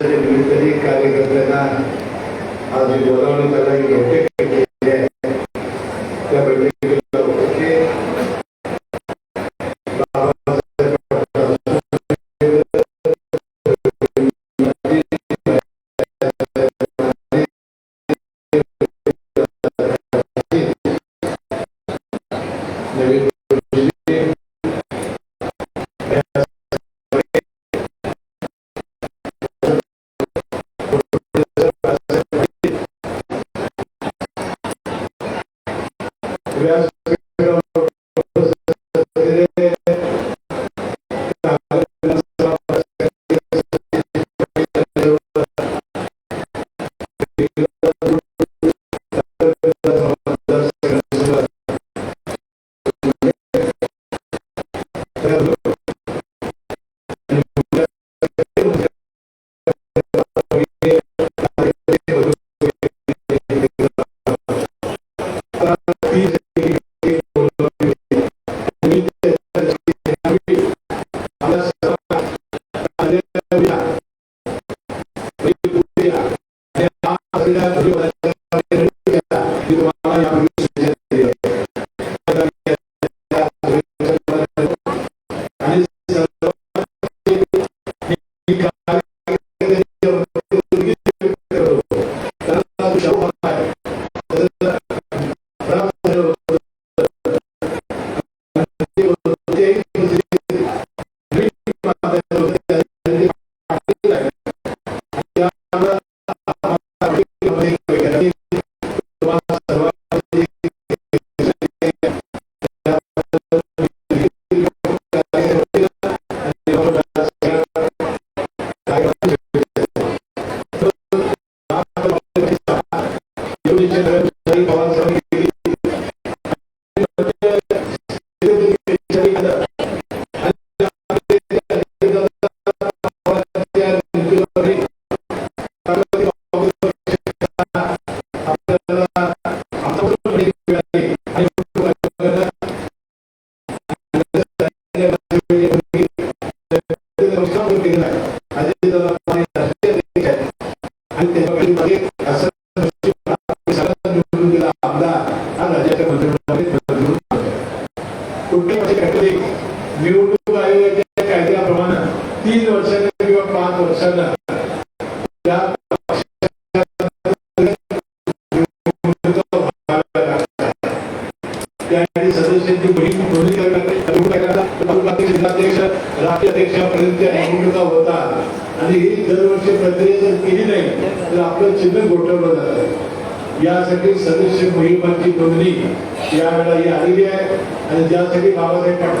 विविध कार्यकर्त्यांना आज जी बोलावण्यात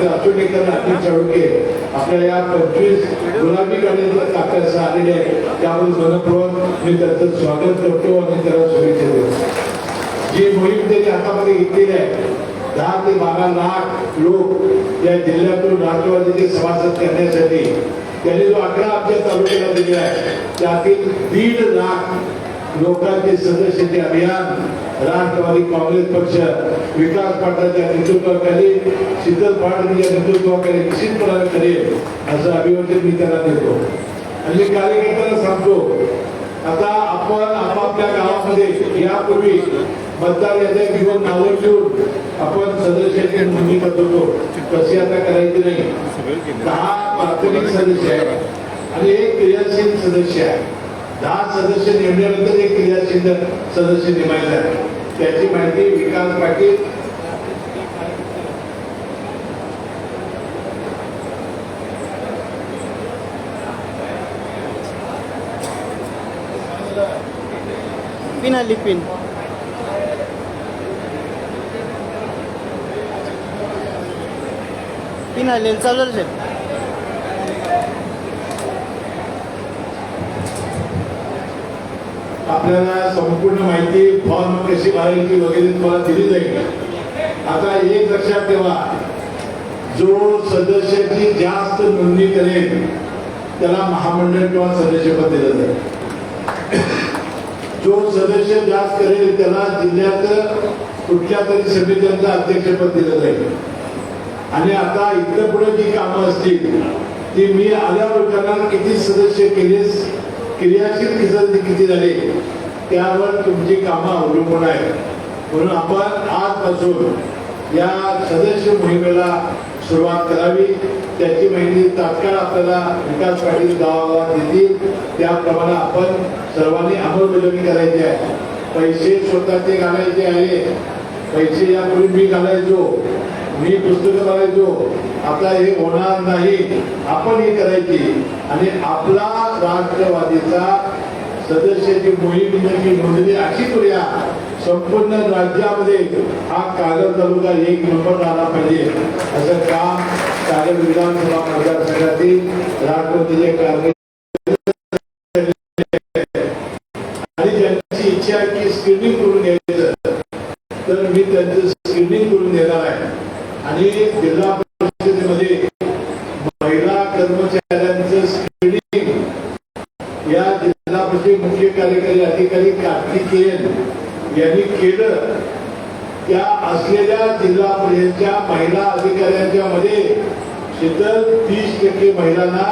बाबासाहेब पाटील आचोटेकर अनिल चाळुके आपल्या या पंचवीस गुलाबी गाडीवर तात्यास आलेले आहे त्यामुळे मनपूर्वक मी त्याचं स्वागत करतो आणि त्याला शुभेच्छा देतो. जी मोहीम त्यांनी हातामध्ये घेतलेली आहे दहा ते बारा लाख लोक या जिल्ह्यातून राष्ट्रवादीचे सभासद करण्यासाठी त्यांनी जो आकडा आमच्या तालुक्याला दिलेला आहे त्यातील दीड लाख लोकांचे सदस्य ते अभियान राष्ट्रवादी काँग्रेस पक्ष विकास पाटलाच्या नेतृत्वाखाली शीतल पाटलांच्या नेतृत्वाखाली निश्चितपणाने करेल असं अभिवादन मी त्यांना देतो. आणि मी कार्यकर्त्यांना सांगतो आता आपण आपापल्या गावामध्ये यापूर्वी मतदार याद्या घेऊन नावं ठेवून आपण सदस्याची नोंदणी करत. होतो तशी आता करायची नाही. दहा प्राथमिक सदस्य आहेत आणि एक क्रियाशील सदस्य आहे. दहा सदस्य नेमल्यानंतर एक क्रियाशील सदस्य नेमायचा आहे त्याची माहिती विकास पाटील पिन आली पिन पिन आली चालू आपल्याला संपूर्ण माहिती फॉर्म कशी भरायची वगैरे तुम्हाला दिली जाईल आता एक लक्षात ठेवा. जो सदस्याची जास्त नोंदणी करेल त्याला महामंडळ किंवा सदस्यपद दिलं जाईल. जो सदस्य जास्त करेल त्याला जिल्ह्यात कुठल्या तरी समित्यांचं अध्यक्षपद दिलं जाईल. आणि आता इथं पुढे जी कामं असतील ती मी आल्यावर विचारणार किती सदस्य केलीस क्रियाशील किती किती झाले? त्यावर तुमची कामं अवलंबून आहेत. म्हणून आपण आजपासून या सदस्य मोहिमेला सुरुवात करावी. त्याची माहिती तात्काळ आपल्याला विकास पाटील गावागावात देतील. त्याप्रमाणे आपण सर्वांनी अंमलबजावणी करायची आहे. पैसे स्वतःचे घालायचे आहे. पैसे यापूर्वी मी घालायचो. मी पुस्तकं बघायचो आता हे होणार नाही. आपण हे करायची. आणि आपला राष्ट्रवादीचा सदस्याची मोहीम जी नोंदणी अशी करूया. संपूर्ण राज्यामध्ये हा कागद तालुका एक नंबर राहिला पाहिजे. असं काम कागद विधानसभा मतदारसंघातील राष्ट्रपतीचे कार्य आणि ज्यांची इच्छा आहे की स्क्रीनिंग करून घ्यायचं तर मी त्यांचं स्क्रीनिंग करून देणार आहे आणि जिल्हा परिषदेमध्ये महिला कर्मचाऱ्यांचं स्क्रीनिंग या जिल्हा परिषद मुख्य कार्यकारी अधिकारी कार्तिकेयन यांनी केलं. त्या असलेल्या जिल्हा परिषदच्या महिला अधिकाऱ्यांच्या मध्ये शीतल तीस टक्के महिलांना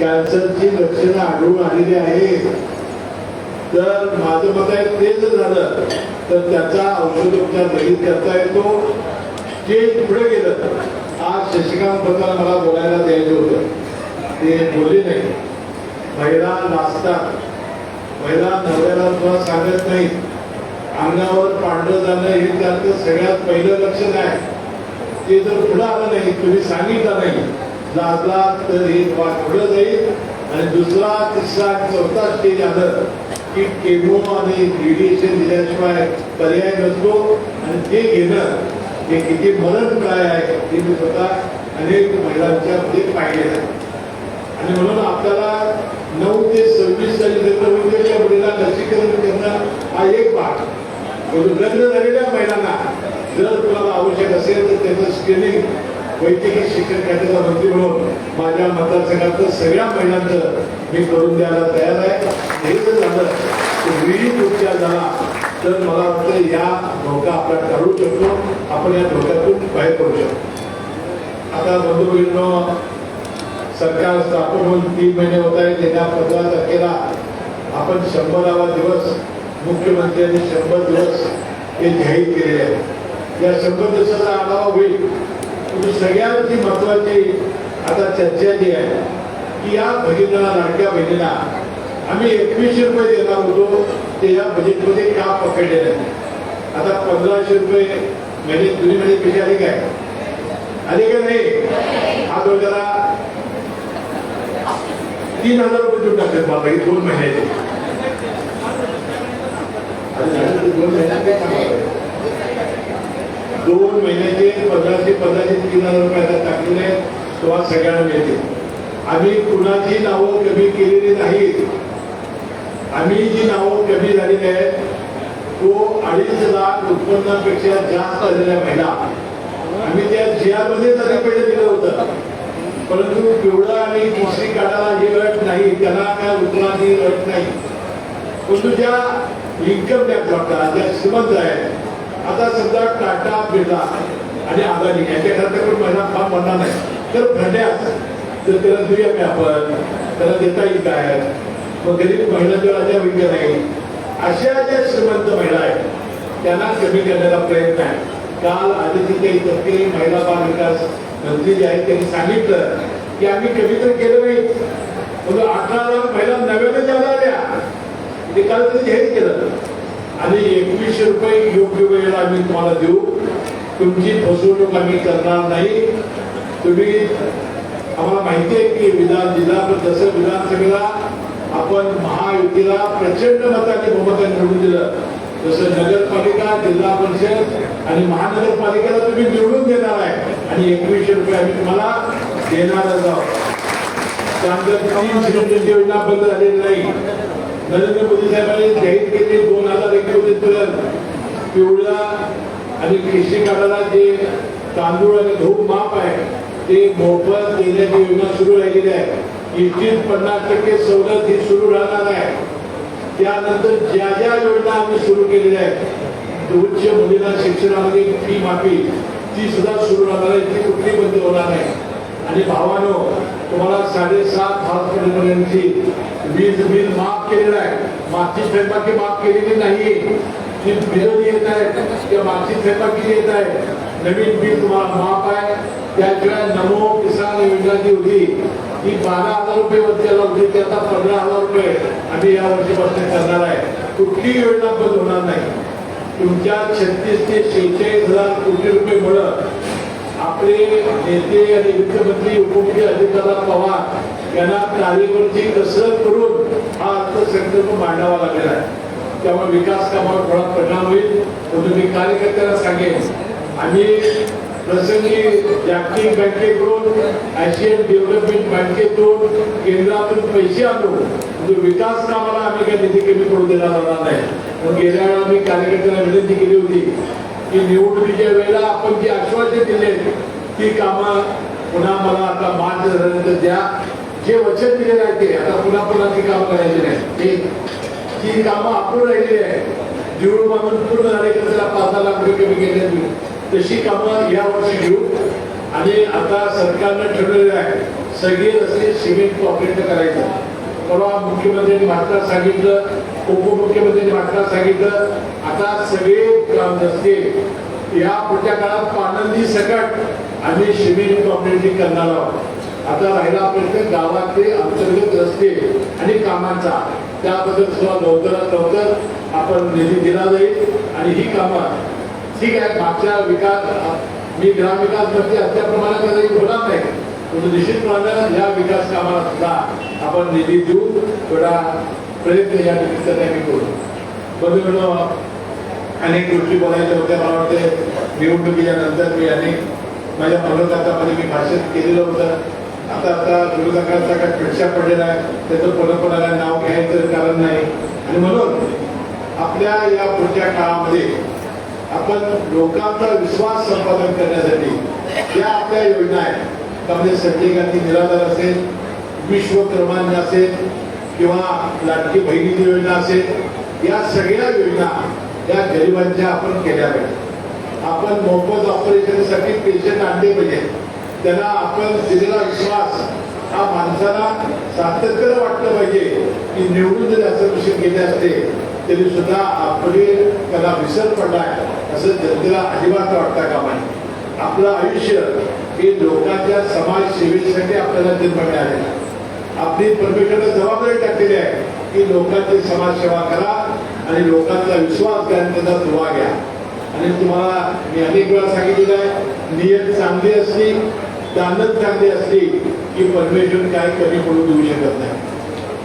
कॅन्सरची लक्षणं आढळून आलेली आहेत. तर माझं मत आहे ते जर झालं. तर त्याचा औषधोपचार लगेच करता येतो. ते पुढे गेलं. आज शशिकांत बद्दल मला बोलायला द्यायचं होतं. ते बोलले नाही. महिला नाचतात. महिला नवऱ्याला तुला सांगत नाही. अंगावर पांढरं जाणं हे त्याचं सगळ्यात पहिलं लक्षण आहे ते जर पुढं आलं नाही तुम्ही सांगितलं नाही. लाजला तर हे पुढं जाईल. आणि दुसरा तिसरा चौथा स्टेज आलं की केमो आणि रेडिएशन दिल्याशिवाय पर्याय नसतो. आणि ते घेणं हे किती मदत काय आहे हे मी स्वतः अनेक महिलांच्या मध्ये पाहिले आहे. आणि म्हणून आपल्याला नऊ ते सव्वीस साली वेगवेगळ्या मुलीला लसीकरण करणं हा एक भाग. म्हणून लग्न झालेल्या महिलांना जर तुम्हाला आवश्यक असेल तर त्याचं स्क्रीनिंग वैद्यकीय शिक्षण खात्याचा मंत्री म्हणून माझ्या मतदारसंघातलं सगळ्या महिलांचं मी करून द्यायला तयार आहे. हे जर झालं तर विहित उपचार झाला तर मला वाटतं या धोका आपण टाळू शकतो. आपण या धोक्यातून बाहेर पडू शकतो. आता बंधू सरकार स्थापन होऊन तीन महिने होत आहे त्याच्या पंधरा तारखेला आपण शंभरावा दिवस मुख्यमंत्र्यांनी शंभर दिवस हे जाहीर केलेले आहे या शंभर दिवसाचा आढावा होईल. तुम्ही सगळ्यांची महत्वाची आता चर्चा जी आहे की या भगिनीला लाडक्या बहिणीला आम्ही एकवीसशे रुपये देणार होतो. ते बजेटमध्ये का पकडले नाही? आता पंधराशे रुपये महिने तुम्ही म्हणजे कशी आली काय? आली का नाही? दोन जरा तीन हज़ार रुपये देऊन टाकतात हे दोन महिन्याचे दोन महिन्याचे पंधराशे पंधराशे तीन हज़ार रुपये आता टाकलेले तेव्हा सगळ्यांना मिळते आम्ही कुणाची नावं कमी केलेली नाहीत. आम्ही जी नावं कमी झालेली आहेत तो अडीच लाख उत्पन्नापेक्षा जास्त आलेल्या महिला आम्ही त्या जियामध्ये तरी पहिले दिलं होतं. परंतु पिवळा आणि केसरी काढायला ही रट नाही त्यांना काय उत्पन्नाची रट नाही. परंतु ज्या इन्कम टॅक्स वाटतात ज्या श्रीमंत आहेत आता समजा टाटा बिर्ला आणि अदानी यांच्या घरात पण महिला फार म्हणणार नाही. तर भरण्यास तर त्याला दुय्यम आपण त्याला देता येईल काय मग गरीब महिलांच्या राजा विद्या नाही अशा ज्या श्रीमंत महिला आहेत त्यांना कमी करण्याचा प्रयत्न आहे. काल आदित्यताई तटकरे महिला बाल विकास मंत्री जे आहेत त्यांनी सांगितलं की आम्ही कमी तर केलं नाही म्हणून अठरा लाख महिला नव्याने ज्याला आल्या. ते काल त्यांनी जाहीर केलं. आणि एकवीसशे रुपये योग्य वेळेला आम्ही तुम्हाला देऊ. तुमची फसवणूक आम्ही करणार नाही. तुम्ही आम्हाला माहिती आहे की विधान जिल्हा तसं विधानसभेला आपण महायुतीला प्रचंड मताने बहुमताने निवडून दिलं. जसं नगरपालिका जिल्हा परिषद आणि महानगरपालिकेला तुम्ही निवडून देणार आहे. आणि एकवीसशे रुपये आम्ही तुम्हाला देणारच आहोत. त्यानंतर तीन सिलेंडरची योजना बंद झालेली नाही. नरेंद्र मोदी साहेबांनी जाहीर केले दोन हजार एकोणीस पर्यंत. पिवळा आणि कृषी कार्डाला जे तांदूळ आणि गहू माप आहे ते मोफत देण्याची योजना सुरू राहिलेली आहे. किंचित पन्नास टक्के सवलत ही सुरू राहणार आहे. त्यानंतर ज्या ज्या योजना आम्ही सुरू केलेल्या आहेत उच्च मुलींना शिक्षणामध्ये फी माफी ती सुद्धा सुरू राहणार आहे ती कुठली बंद होणार नाही. आणि भावानो तुम्हाला साडेसात हॉस्पिटलपर्यंतची वीज बिल माफ केलेलं आहे. मागची थकबाकी माफ केलेली नाही ती बिलं येत आहेत त्या मागची थकबाकी येत आहे. नवीन बिल तुम्हाला माफ आहे. त्याशिवाय नमो किसान योजना जी होती ही बारा हजार रुपये वरच्याला होती ती आता पंधरा हजार रुपये आम्ही या वर्षीपासून करणार आहे. कुठली योजना बंद होणार नाही. तुमच्या छत्तीस ते शेहेचाळीस हजार कोटी रुपये मिळत आपले नेते आणि वित्तमंत्री उपमुख्य अजितदादा पवार यांना कार्यकर्ती कसरत करून हा अर्थसंकल्प मांडावा लागलेला आहे त्यामुळे विकास कामावर थोडा परिणाम होईल. म्हणून मी कार्यकर्त्यांना सांगेन आम्ही प्रसंगी जागतिक बँकेकडून आशियन डेव्हलपमेंट बँकेकडून केंद्रातून पैसे आणू म्हणजे विकास कामाला आम्ही काही निधी कमी पडू देणार जाणार नाही. मग गेल्या वेळा मी कार्यकर्त्यांना विनंती केली होती की निवडणुकीच्या वेळेला आपण जी आश्वासन दिले ती कामं पुन्हा मला आता मार्च झाल्यानंतर द्या. जे वचन दिलेलं आहे ते आता पुन्हा पुन्हा ती कामं करायची नाही. ती कामं आपण राहिलेली आहे जीवन मागून पूर्ण झाले तर त्याला पाच लाख रुपये कमी केले तशी कामं या वर्षी घेऊ. आणि आता सरकारनं ठरवलेलं आहे सगळे रस्ते सिमेंट कॉन्क्रीट करायचं. परवा मुख्यमंत्र्यांनी भारतात सांगितलं उपमुख्यमंत्र्यांनी भारतात सांगितलं आता सगळे ग्राम रस्ते या पुढच्या काळात पानंदी सकट आम्ही सिमेंट कॉन्क्रीटिंग करणार आहोत. आता राहिला प्रश्न गावातले अंतर्गत रस्ते आणि कामांचा त्याबद्दल सुद्धा लवकरात लवकर आपण निधी दिला जाईल. आणि ही कामं ठीक आहे मागच्या विकास मी ग्रामविकास मंत्री असल्याप्रमाणे काही होणार नाही. परंतु निश्चितप्रमाणे या विकास कामाला सुद्धा आपण निधी देऊ थोडा प्रयत्न या निमित्ताने आम्ही करू. बंधूंनो अनेक गोष्टी बोलायच्या होत्या मला वाटते निवडणुकीच्या नंतर मी अनेक माझ्या मनोगतामध्ये मी भाषण केलेलं होतं. आता आता विरोधकांचा काय पेक्षा पडलेला आहे त्याचं पुन्हा कोणाला नाव घ्यायचं कारण नाही. आणि म्हणून आपल्या या पुढच्या काळामध्ये आपण लोकांचा विश्वास संपादन करण्यासाठी त्या आपल्या योजना आहेत त्यामध्ये संजय गांधी निराधार असेल विश्वकर्मान्य असेल किंवा लाटकी बहिणीची योजना असेल या सगळ्या योजना या गरिबांच्या आपण केल्या पाहिजे आपण मोफत ऑपरेशनसाठी पेशंट आणले पाहिजे त्यांना आपण दिलेला विश्वास हा माणसाला सातत्यानं वाटलं पाहिजे की निवडून जरी असं मिशन केले असते तरी सुद्धा आपले त्याला विसर पडलाय असं जनतेला अजिबात वाटता कामा नये आपलं आयुष्य हे लोकांच्या समाज सेवेसाठी आपल्याला जन्म मिळालेला आहे. आपली परमेश्वराने जबाबदारी टाकलेली आहे की लोकांची समाजसेवा करा आणि लोकांचा विश्वास घ्या आणि त्यांचा दुवा घ्या. आणि तुम्हाला मी अनेक वेळा सांगितलेलं आहे नियत चांगली असली दानत चांगली असली की परमेश्वर काय कमी पडू देऊ शकत नाही.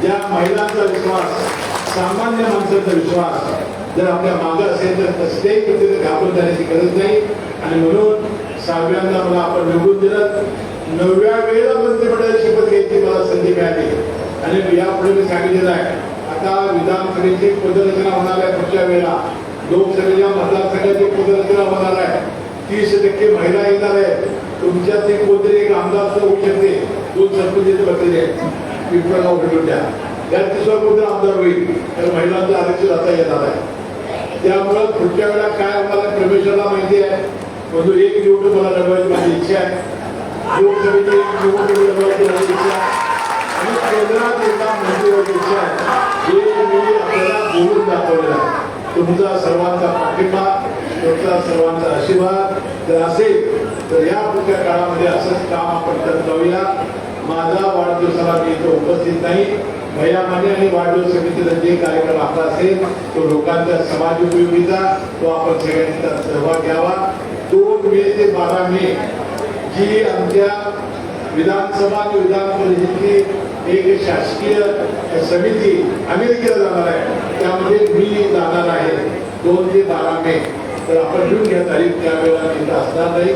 ज्या महिलांचा विश्वास सामान्य माणसाचा विश्वास जर आपल्या मागं असेल तर कसल्याही पद्धतीने घाबरून जाण्याची गरज नाही. आणि म्हणून सहाव्यांदा मला आपण निवडून दिलं. नवव्या वेळेला मंत्रिमंडळाची शपथ घ्यायची मला संधी मिळाली. आणि यापुढे मी सांगितलेलं आहे आता विधानसभेची पदरचना होणार आहे पुढच्या वेळेला. लोकसभेच्या मतदारसंघाची पदरचना होणार आहे. तीस टक्के महिला येणार आहे. तुमच्यात एक कोणतरी एक आमदार सुद्धा होऊ शकते. दोन सरपंच बसलेले आहेत पिंपळगाव भेटून द्या त्यात सुद्धा कोणतरी आमदार होईल. तर महिलांचं आरक्षण आता येणार आहे. त्यामुळं पुढच्या वेळा काय आम्हाला आहे माहिती आहे? म्हणून एक निवडणूक मला लढवायची माझी इच्छा आहे. योग समिती एक निवडणूक लढवायची माझी इच्छा आणि केंद्रात एका मंत्री इच्छा आहे. हे मी आपल्याला बोलून दाखवलेलं आहे. तुमचा सर्वांचा पाठिंबा तुमचा सर्वांचा आशीर्वाद जर असेल तर या पुढच्या काळामध्ये असंच काम आपण करत जाऊया. माझा वाढदिवसाला मी इथं उपस्थित नाही. भैयामाने आणि वाढदिवस समितीचा जे कार्यक्रम आपला असेल तो लोकांच्या समाज उपयोगीचा तो आपण सगळ्यांनी त्यात सहभाग घ्यावा. दोन मे ते बारा मे जी आमच्या विधानसभा आणि विधान परिषदेची एक शासकीय समिती अमेरिकेला जाणार आहे. त्यामध्ये मी जाणार आहे. दोन ते बारा मे. तर आपण घेऊन घ्या तारीख त्यावेळेला तिथं असणार नाही.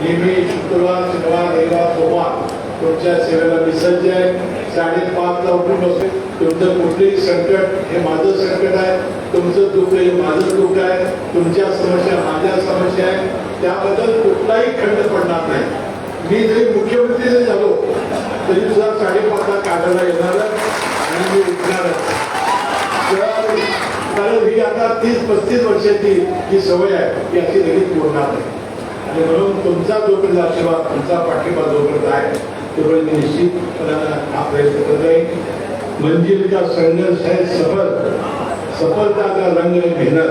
नेहमी शुक्रवार शनिवार रविवार सोमवार तुमच्या सेवेला मी आहे. साडेपाचला उठून बसतो तुमचं कुठलंही संकट हे माझं संकट आहे. तुमचं दुःख हे माझं दुःख आहे. तुमच्या समस्या माझ्या समस्या आहे. त्याबद्दल कुठलाही खंड पडणार नाही. मी जरी मुख्यमंत्री जरी झालो तरी सुद्धा साडेपाचला काढायला येणार आणि मी उठणार कारण ही आता तीस पस्तीस वर्षाची जी सवय आहे ती अशी लगेच मोडणार नाही. आणि म्हणून तुमचा जोपर्यंत आशीर्वाद तुमचा पाठिंबा जोपर्यंत आहे तोपर्यंत मी निश्चितपणानं हा प्रयत्न करत आहे. मंजिल का संघर्ष है सफल सफलता का रंग है मेहनत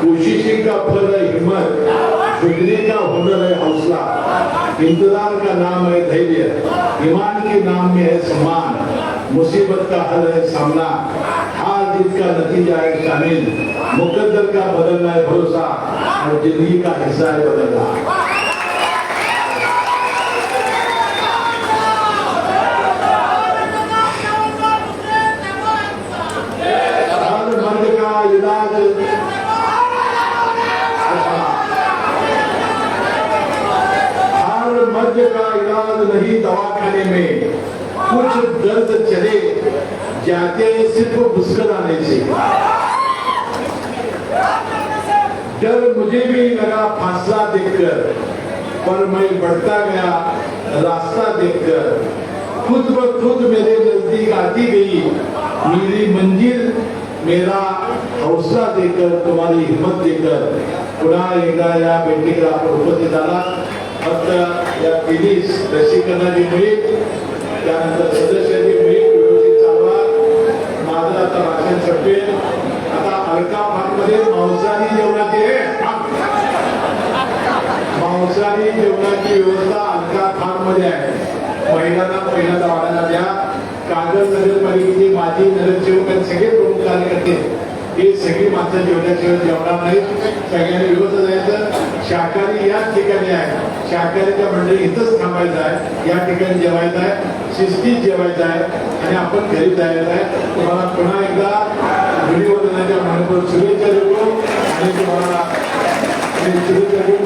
कोशिशें का फल है हिम्मत झुकने का हुनर है हौसला. इंतजार का नाम है धैर्य ईमान के नाम में है सम्मान. मुसीबत का हल है सामना. हार जीत का नतीजा है शामिल. मुकद्दर का बदलना है भरोसा. और जिंदगी का हिस्सा है बदलना. नहीं दवाखाने में। कुछ दर्द चले, जाते हैं सिर्फ़ मुस्कुराने से। डर मुझे भी लगा फासला देखकर, पर मैं बढ़ता गया रास्ता देखकर। खुद ब खुद मेरे नज़दीक आती गई। मेरी मंजिल, मेरा हौसला देकर तुम्हारी हिम्मत देकर पुनः या बैठकीला आपण उपस्थित झाला फक्त या तिन्ही लसीकरणाची मोहीम त्यानंतर सदस्यांची मोहीम व्यवस्थित चालवा. माझं आता भाषण संपेल. आता अलका मध्ये मांसाहारी जेवणाची आहे. मांसाहारी जेवणाची व्यवस्था अलका फार्ममध्ये आहे. महिलांना पहिल्यांदा वाढायला द्या. कागद नगरपालिकेचे माजी नगरसेवक आणि सगळे प्रमुख कार्यकर्ते हे सगळी माणसं जेवणाशिवाय जेवणार नाहीत सगळ्यांनी व्यवस्था जायचं. शाकाहारी याच ठिकाणी आहे. शाकाहारीच्या मंडळी इथंच थांबायचं आहे. या ठिकाणी जेवायचं आहे. शिस्तीत जेवायचं आहे. आणि आपण घरी जायचं आहे. तुम्हाला पुन्हा एकदा धन्यवादनाच्या मनपूर शुभेच्छा देतो. आणि तुम्हाला शुभेच्छा देऊ